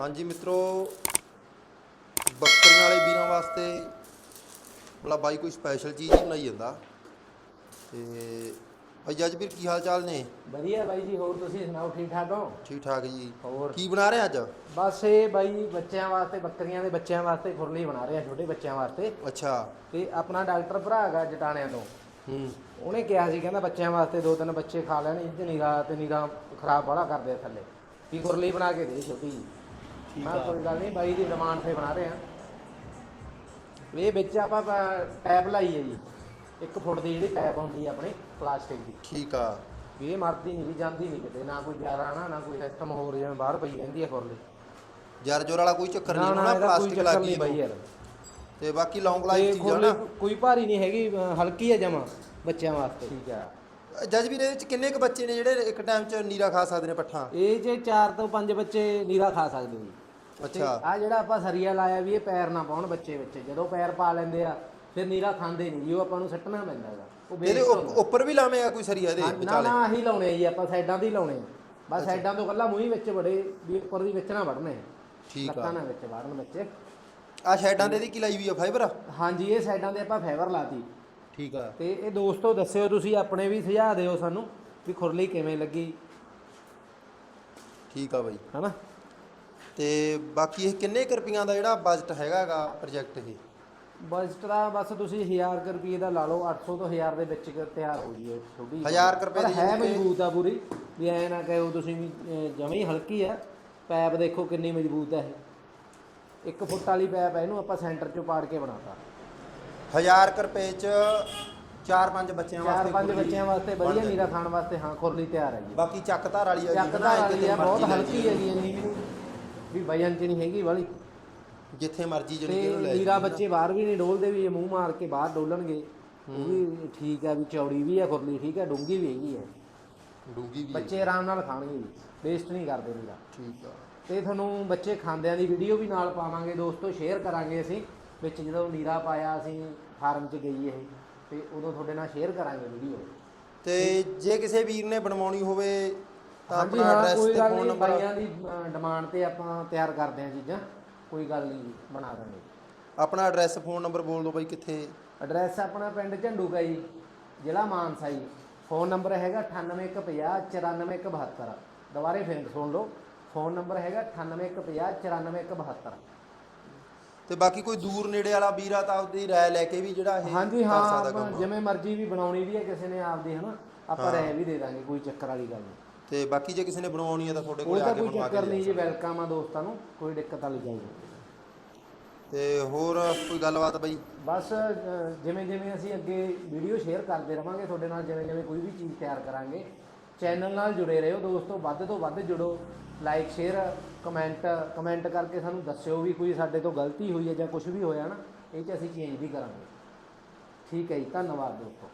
ਹਾਂਜੀ ਮਿੱਤਰੋ ਬੱਕਰੀਆਂ ਵਾਲੇ ਵੀਰਾਂ ਵਾਸਤੇ ਮਤਲਬ ਬਾਈ ਕੋਈ ਸਪੈਸ਼ਲ ਚੀਜ਼ ਹੀ ਬਣਾਈ ਜਾਂਦਾ। ਤੇ ਭਾਈ ਜੱਜਵੀਰ ਕੀ ਹਾਲ ਚਾਲ ਨੇ? ਵਧੀਆ ਬਾਈ ਜੀ ਹੋਰ ਤੁਸੀਂ ਸੁਣਾਓ ਠੀਕ ਠਾਕ ਹੋ? ਠੀਕ ਠਾਕ ਜੀ। ਹੋਰ? ਕੀ ਬਣਾ ਰਹੇ ਅੱਜ? ਬਸ ਇਹ ਬਾਈ ਬੱਚਿਆਂ ਵਾਸਤੇ ਬੱਕਰੀਆਂ ਦੇ ਬੱਚਿਆਂ ਵਾਸਤੇ ਖੁਰਲੀ ਬਣਾ ਰਹੇ ਆ ਛੋਟੇ ਬੱਚਿਆਂ ਵਾਸਤੇ। ਅੱਛਾ। ਤੇ ਆਪਣਾ ਡਾਕਟਰ ਭਰਾ ਹੈਗਾ ਜਟਾਣਿਆਂ ਤੋਂ। ਹੂੰ। ਉਹਨੇ ਕਿਹਾ ਸੀ ਕਹਿੰਦਾ ਬੱਚਿਆਂ ਵਾਸਤੇ ਦੋ ਤਿੰਨ ਬੱਚੇ ਖਾ ਲੈਣ ਇੰਜ ਨਿਗਾਹ ਤੇ ਨਿਗਾਹ ਖਰਾਬ ਬੜਾ ਕਰਦੇ ਆ ਥੱਲੇ। ਵੀ ਖੁਰਲੀ ਬਣਾ ਕੇ ਦੇ ਛੋਟੀ ਜੀ ਮੈਂ ਆ। ਕੋਈ ਗੱਲ ਨਹੀਂ ਬਾਈ ਦੀ ਡਿਮਾਂਡ ਤੇ ਬਣਾ ਰਹੇ ਆ ਇਹ ਵਿੱਚ ਆਪਾਂ ਟੈਪ ਲਾਈ ਹੈ ਜੀ। ਇੱਕ ਫੁੱਟ ਦੀ ਜਿਹੜੀ ਟੈਪ ਹੁੰਦੀ ਹੈ ਆਪਣੀ ਪਲਾਸਟਿਕ ਦੀ। ਠੀਕ ਆ। ਵੀ ਇਹ ਮਰਦੀ ਨਹੀਂ ਵੀ ਜਾਂਦੀ ਨਹੀਂ ਕਿਤੇ। ਨਾ ਕੋਈ ਗਿਆਰਾ ਨਾ ਨਾ ਕੋਈ ਸਿਸਟਮ ਹੋਰ ਜਿਵੇਂ ਬਾਹਰ ਪਈ ਰਹਿੰਦੀ ਹੈ ਖੁਰਲੀ ਜਰ ਜੋਰ ਵਾਲਾ ਕੋਈ ਚੱਕਰ ਨਹੀਂ ਨਾ ਪਲਾਸਟਿਕ ਲੱਗੀ ਬਾਈ ਯਾਰ। ਤੇ ਬਾਕੀ ਲੌਂਗ ਲਾਈਫ ਚੀਜ਼ ਆ ਨਾ। ਕੋਈ ਭਾਰੀ ਨਹੀਂ ਹੈਗੀ ਹਲਕੀ ਹੈ ਜਮਾ ਬੱਚਿਆਂ ਵਾਸਤੇ। ਠੀਕ ਆ। ਜੱਜਵੀਰ ਇਹਦੇ ਵਿੱਚ ਕਿੰਨੇ ਕ ਬੱਚੇ ਨੇ ਜਿਹੜੇ ਇੱਕ ਟਾਈਮ 'ਚ ਨੀਰਾ ਖਾ ਸਕਦੇ ਨੇ ਪੱਠਾ? ਇਹ ਜੇ 4 ਤੋਂ 5 ਬੱਚੇ ਨੀਰਾ ਖਾ ਸਕਦੇ ਹੋ ਜੀ ਅੱਛਾ ਆ ਜਿਹੜਾ ਆਪਾਂ ਸਰੀਆ ਲਾਇਆ ਵੀ ਇਹ ਪੈਰ ਨਾ ਪਾਉਣ ਬੱਚੇ ਵਿੱਚ ਜਦੋਂ ਪੈਰ ਪਾ ਲੈਂਦੇ ਆ ਫਿਰ ਨੀਰਾ ਖਾਂਦੇ ਨਹੀਂ ਜੀ ਉਹ ਆਪਾਂ ਨੂੰ ਸੱਟਣਾ ਪੈਂਦਾ ਹੈਗਾ। ਉਹ ਇਹਦੇ waste ਉੱਪ- ਹੁੰਦਾ। ਉੱਪਰ ਵੀ ਲਾਵੇਂਗਾ ਕੋਈ ਸਰੀਆ ਇਹਦੇ ਹਾਂ, ਨਾ ਵਿਚਾਲੇ? ਨਾ ਆਹੀ ਲਾਉਣੇ ਆ ਜੀ ਆਪਾਂ ਸਾਈਡਾਂ ਤੇ ਹੀ ਲਾਉਣੇ ਆ। ਬਸ ਸਾਈਡਾਂ ਤੋਂ ਕੱਲਾ ਮੂੰਹ ਵਿੱਚ ਬੜੇ ਵੀ ਉੱਪਰ ਦੀ ਵਿੱਚ ਨਾ ਵੜਨੇ। ਠੀਕ ਆ। ਲੱਤਾਂ ਨਾਲ ਵਿੱਚ ਵੜਨ ਬੱਚੇ। ਆ ਸ਼ੈਡਾਂ ਦੇ ਦੀ ਕੀ ਲਾਈ ਵੀ ਆ ਫਾਈਬਰ ਹਾਂਜੀ ਇਹ ਸਾਈਡਾਂ ਤੇ ਆਪਾਂ ਫਾਈਬਰ ਲਾਤੀ। ਠੀਕ ਆ। ਤੇ ਇਹ ਦੋਸਤੋ ਦੱਸਿਓ ਤੁਸੀਂ ਆਪਣੇ ਵੀ ਸੁਝਾਅ ਦਿਓ ਸਾਨੂੰ ਵੀ ਖੁਰਲੀ ਕਿਵੇਂ ਲੱਗੀ। ਠੀਕ ਆ ਬਾਈ। ਹਨਾ? ਤੇ ਬਾਕੀ ਇਹ ਕਿੰਨੇ ਕੁ ਰੁਪਈਆਂ ਦਾ ਜਿਹੜਾ ਬਜਟ ਹੈਗਾਗਾ ਪ੍ਰੋਜੈਕਟ ਇਹ? ਬਜਟ ਦਾ ਬਸ ਤੁਸੀਂ 1000 ਕੁ ਰੁਪਏ ਦਾ ਲਾ ਲਓ 800 ਤੋਂ 1000 ਦੇ ਵਿੱਚ ਕੁ ਤਿਆਰ ਹੋ ਜੀ ਇਹ ਛੋਟੀ ਹਜ਼ਾਰ ਕੁ ਰੁਪਏ ਪਰ ਦੀ ਹੈ ਜਿਹੜੀ ਮਜ਼ਬੂਤ ਆ ਪੂਰੀ ਵੀ ਐ ਨਾ ਕਹੋ ਤੁਸੀਂ ਵੀ ਜਮੇ ਹੀ ਹਲਕੀ ਆ। ਪੈਪ ਦੇਖੋ ਕਿੰਨੀ ਮਜ਼ਬੂਤ ਹੈ ਇਹ। ਇੱਕ ਫੁੱਟ ਵਾਲੀ ਪੈਪ ਹੈ ਇਹਨੂੰ ਆਪਾਂ ਸੈਂਟਰ ਚੋਂ ਪਾੜ ਕੇ ਬਣਾਤਾ। 1000 ਕੁ ਰੁਪਏ ਚ ਚਾਰ ਪੰਜ ਬੱਚਿਆਂ ਚਾਰ ਵਾਸਤੇ ਪੰਜ ਖੁਰਲੀ ਬੱਚਿਆਂ ਵਾਸਤੇ ਬਣ ਵਧੀਆ ਜਾਂਦੀ। ਨੀਰਾ ਖਾਣ ਵਾਸਤੇ ਹਾਂ ਖੁਰਲੀ ਤਿਆਰ ਹੈ ਜੀ। ਬਾਕੀ ਚੱਕ ਧਾਰ ਵਾਲੀ ਆ ਚੱਕ ਹਨਾ, ਦਾ ਵਾਲੀ ਆ ਬਹੁਤ ਹਲਕੀ ਹੈ ਜੀ। ਇੰਨੀ ਵੀ ਵਜਨ ਚ ਨਹੀਂ ਹੈਗੀ ਵਾਲੀ। ਜਿੱਥੇ ਮਰਜ਼ੀ ਜਿਹੜੀ ਤੇ ਇਹਨੂੰ ਲੈ ਨੀਰਾ। ਬੱਚੇ ਬਾਹਰ ਵੀ ਨਹੀਂ ਡੋਲਦੇ ਵੀ ਇਹ ਮੂੰਹ ਮਾਰ ਕੇ ਬਾਹਰ ਡੋਲਣਗੇ। ਉਹ ਵੀ ਠੀਕ ਹੈ ਵੀ ਚੌੜੀ ਵੀ ਹੈ ਖੁਰਲੀ ਠੀਕ ਹੈ ਡੂੰਗੀ ਵੀ ਹੈਗੀ ਹੈ ਡੂੰਗੀ ਵੀ ਬੱਚੇ ਆਰਾਮ ਨਾਲ ਖਾਣਗੇ ਜੀ ਵੇਸਟ ਨਹੀਂ ਕਰਦੇ ਨੀਰਾ ਠੀਕ ਆ। ਤੇ ਤੁਹਾਨੂੰ ਬੱਚੇ ਖਾਂਦਿਆਂ ਦੀ ਵੀਡੀਓ ਵੀ ਨਾਲ ਪਾਵਾਂਗੇ ਦੋਸਤੋ ਸ਼ੇਅਰ ਕਰਾਂਗੇ ਅਸੀਂ। ਵਿੱਚ ਜਦੋਂ ਨੀਰਾ ਪਾਇਆ ਅਸੀਂ ਫਾਰਮ 'ਚ ਗਈ ਇਹ ਤੇ ਉਦੋਂ ਤੁਹਾਡੇ ਨਾਲ ਸ਼ੇਅਰ ਕਰਾਂਗੇ ਵੀਡੀਓ ਤੇ ਜੇ ਕਿਸੇ ਵੀਰ ਨੇ ਬਣਵਾਉਣੀ ਹੋਵੇ ਤਾਂ ਆਪਣਾ ਐਡਰੈਸ ਤੇ ਫੋਨ ਨੰਬਰ ਬਾਈਆਂ ਦੀ ਡਿਮਾਂਡ ਤੇ ਆਪਾਂ ਤਿਆਰ ਕਰਦੇ ਹਾਂ ਚੀਜ਼ਾਂ ਕੋਈ ਗੱਲ ਨਹੀਂ ਬਣਾ ਦਾਂਗੇ। ਆਪਣਾ ਐਡਰੈਸ ਫੋਨ ਨੰਬਰ ਬੋਲ ਦਿਓ ਬਾਈ ਕਿੱਥੇ? ਐਡਰੈਸ ਆਪਣਾ ਪਿੰਡ ਝੰਡੂਕਾ ਜੀ ਜ਼ਿਲ੍ਹਾ ਮਾਨਸਾ ਜੀ। ਫੋਨ ਨੰਬਰ ਹੈਗਾ 9850 94172 ਦੁਬਾਰੇ ਫੇਰ ਸੁਣ ਲਓ ਫੋਨ ਨੰਬਰ ਹੈਗਾ 9850 94172 ਤੇ ਬਾਕੀ ਕੋਈ ਦੂਰ ਨੇੜੇ ਵਾਲਾ ਵੀਰ ਆ ਤਾਂ ਆਪਦੀ ਰਾਏ ਲੈ ਕੇ ਵੀ ਜਿਹੜਾ ਇਹ ਹਾਂਜੀ ਕਰ ਹਾਂ ਆਪਾਂ। ਜਿਵੇਂ ਮਰਜ਼ੀ ਵੀ ਬਣਾਉਣੀ ਵੀ ਹੈ ਕਿਸੇ ਨੇ ਆਪਦੀ ਹਨਾ? ਆਪਾਂ। ਰਹਿ ਵੀ ਦੇ ਦਾਂਗੇ ਕੋਈ ਚੱਕਰ ਵਾਲੀ ਗੱਲ ਨਹੀਂ। ਤੇ ਬਾਕੀ ਜੇ ਕਿਸੇ ਨੇ ਬਣਵਾਉਣੀ ਹੈ ਤਾਂ ਤੁਹਾਡੇ ਉਹ ਕੋਲ ਆ ਤਾਂ ਕੇ ਕੋਈ ਬਣਵਾ ਚੱਕਰ ਕੇ ਨਹੀਂ ਲੈ ਜੀ ਵੈਲਕਮ ਆ ਦੋਸਤਾਂ ਨੂੰ ਕੋਈ ਦਿੱਕਤ ਵਾਲੀ ਗੱਲ ਨਹੀਂ। ਤੇ ਹੋਰ ਕੋਈ ਗੱਲਬਾਤ ਬਾਈ? ਬਸ ਜਿਵੇਂ ਜਿਵੇਂ ਅਸੀਂ ਅੱਗੇ ਵੀਡੀਓ ਸ਼ੇਅਰ ਕਰਦੇ ਰਵਾਂਗੇ ਤੁਹਾਡੇ ਨਾਲ ਜਿਵੇਂ ਜਿਵੇਂ ਕੋਈ ਵੀ ਚੀਜ਼ ਤਿਆਰ ਕਰਾਂਗੇ ਚੈਨਲ ਨਾਲ ਜੁੜੇ ਰਹੋ, ਦੋਸਤੋ, ਵੱਧ ਤੋਂ ਵੱਧ ਜੁੜੋ। ਲਾਈਕ ਸ਼ੇਅਰ ਕਮੈਂਟ ਕਮੈਂਟ ਕਰਕੇ ਸਾਨੂੰ ਦੱਸਿਓ ਵੀ ਕੋਈ ਸਾਡੇ ਤੋਂ ਗਲਤੀ ਹੋਈ ਹੈ ਜਾਂ ਕੁਝ ਵੀ ਹੋਇਆ ਨਾ, ਇਹ 'ਚ ਅਸੀਂ ਚੇਂਜ ਵੀ ਕਰਾਂਗੇ। ਠੀਕ ਹੈ ਜੀ, ਧੰਨਵਾਦ ਦੋਸਤੋ।